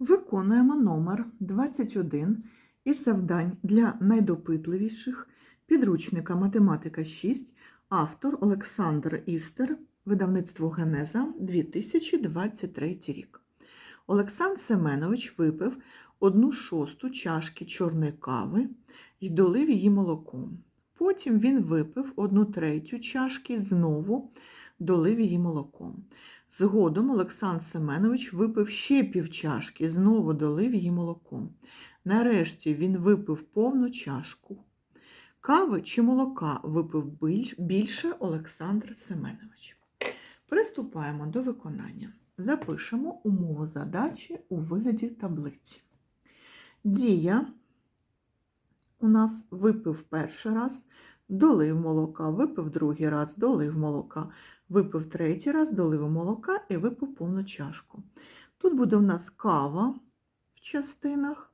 Виконуємо номер 21 із завдань для найдопитливіших підручника Математика 6, автор Олександр Істер, видавництво Генеза 2023 рік. Олександр Семенович випив одну шосту чашки чорної кави і долив її молоком. Потім він випив одну третю чашки, знову долив її молоком. Згодом Олександр Семенович випив ще півчашки, знову долив її молоком. Нарешті він випив повну чашку. Кави чи молока випив більше Олександр Семенович. Приступаємо до виконання. Запишемо умову задачі у вигляді таблиці. Дія у нас випив перший раз, долив молока, випив другий раз, долив молока, випив третій раз, долив молока і випив повну чашку. Тут буде у нас кава в частинах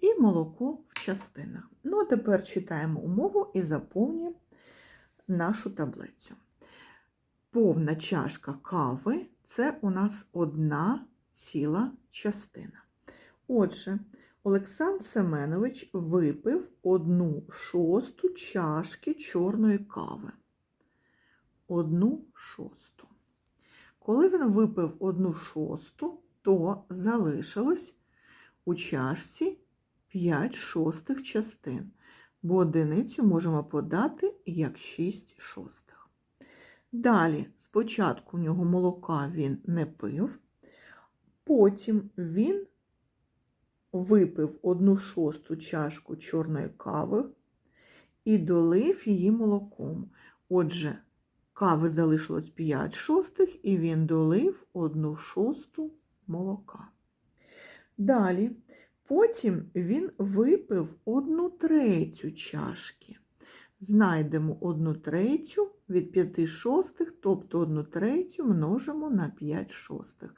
і молоко в частинах. Ну, а тепер читаємо умову і заповнюємо нашу таблицю. Повна чашка кави це у нас одна ціла частина. Отже, Олександр Семенович випив одну шосту чашки чорної кави. Одну шосту. Коли він випив одну шосту, то залишилось у чашці 5 шостих частин, бо одиницю можемо подати як 6 шостих. Далі, спочатку у нього молока він не пив, потім він випив одну шосту чашку чорної кави і долив її молоком. Отже, кави залишилось 5 шостих, і він долив одну шосту молока. Далі, потім він випив одну третю чашки. Знайдемо одну третю від 5 шостих, тобто одну третю множимо на 5 шостих.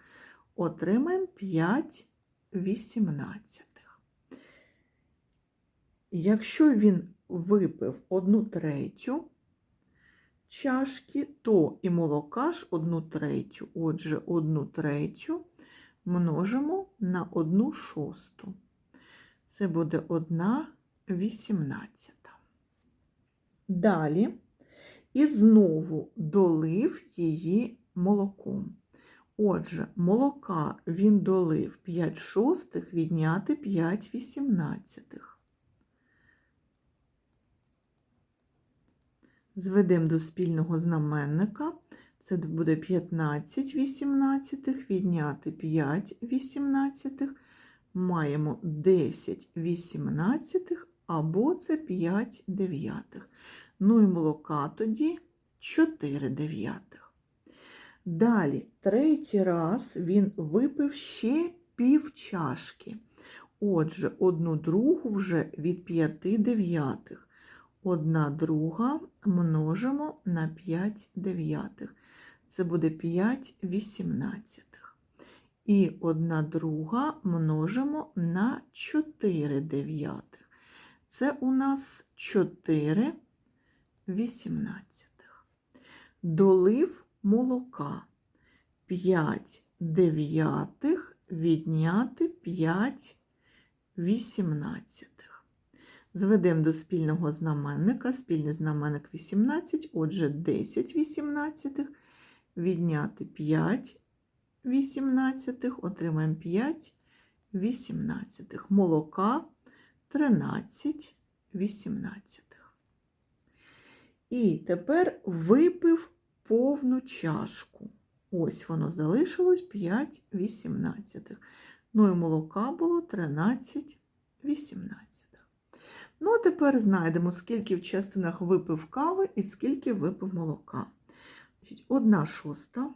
Отримаємо 5 вісімнадцятих. Якщо він випив одну третю чашки, то і молока ж одну третю. Отже, одну третю множимо на одну шосту. Це буде одна вісімнадцята. Далі і знову долив її молоком. Отже, молока він долив 5 шостих відняти 5 вісімнадцятих. Зведемо до спільного знаменника. Це буде 15 вісімнадцятих відняти 5 вісімнадцятих. Маємо 10 вісімнадцятих або це 5 дев'ятих. Ну і молока тоді 4 дев'ятих. Далі, третій раз він випив ще пів чашки. Отже, одну другу вже від 5 дев'ятих. Одна друга множимо на 5 дев'ятих. Це буде 5 вісімнадцятих. І одна друга множимо на 4 дев'ятих. Це у нас 4 вісімнадцятих. Долив молока 5 дев'ятих відняти 5 вісімнадцятих. Зведемо до спільного знаменника. Спільний знаменник 18, отже, 10 вісімнадцятих відняти 5 вісімнадцятих, отримаємо 5 вісімнадцятих. Молока 13 вісімнадцятих. І тепер випив повну чашку. Ось воно залишилось 5 вісімнадцятих. Ну і молока було 13 вісімнадцятих. Ну, а тепер знайдемо, скільки в частинах випив кави і скільки випив молока. Одна шоста.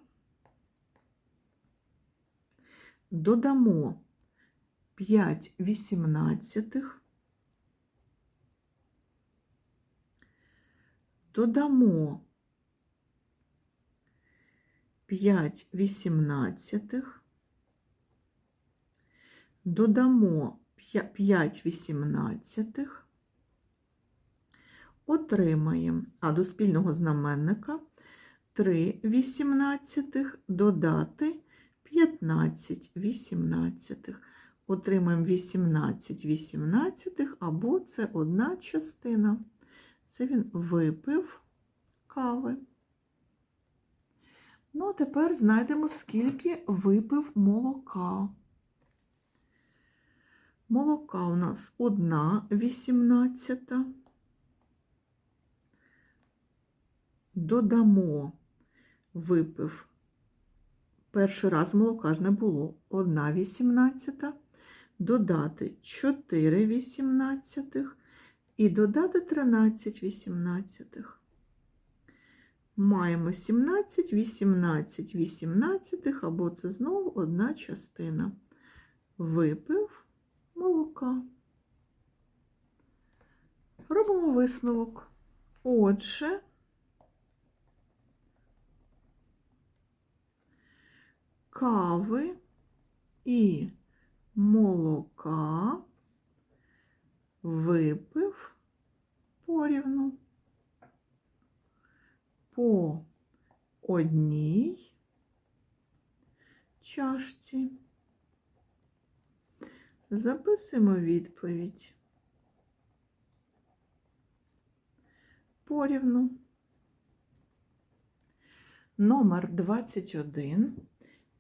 Додамо 5 вісімнадцятих. Додамо 5 вісімнадцятих. Додамо 5 вісімнадцятих. Отримаємо, а до спільного знаменника 3 вісімнадцятих додати 15 вісімнадцятих. Отримаємо 18 вісімнадцятих, або це одна частина. Це він випив кави. Ну, а тепер знайдемо, скільки випив молока. Молока у нас одна вісімнадцята. Додамо випив. Перший раз молока ж не було. Одна вісімнадцята. Додати 4 вісімнадцятих і додати 13 вісімнадцятих. Маємо 17, 18, 18, або це знову одна частина. Випив молока. Робимо висновок. Отже, кави і молока випив порівну по одній чашці. Записуємо відповідь. Порівну. Номер 21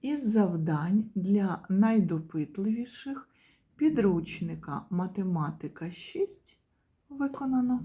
із завдань для найдопитливіших підручника Математика 6 виконано.